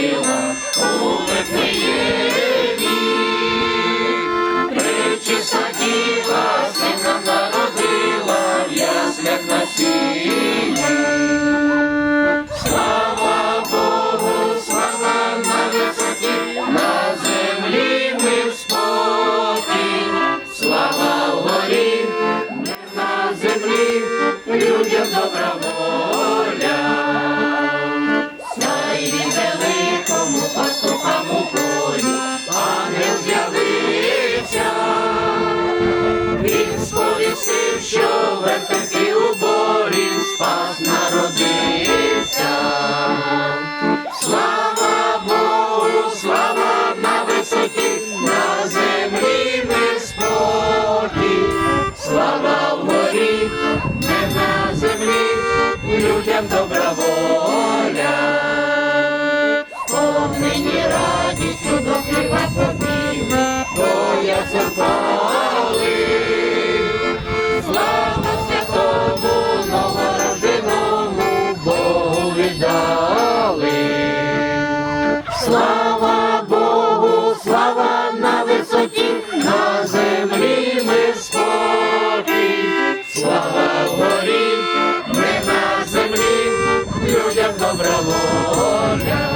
сила у Вифлеємі. Звістив, що вертепі у борі спас народився. Слава Богу, слава на висоті, на землі мир спокій, слава вгорі, не на землі, людям добра воля. Слава Богу, слава на висоті, на землі ми спокій. Слава горі, ми на землі, людям добра воля.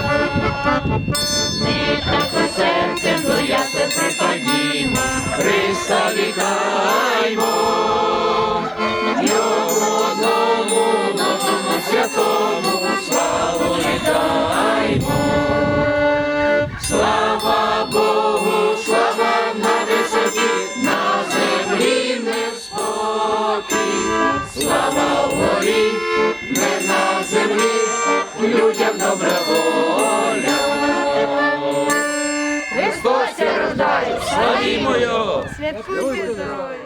Святкуйте здоров'я!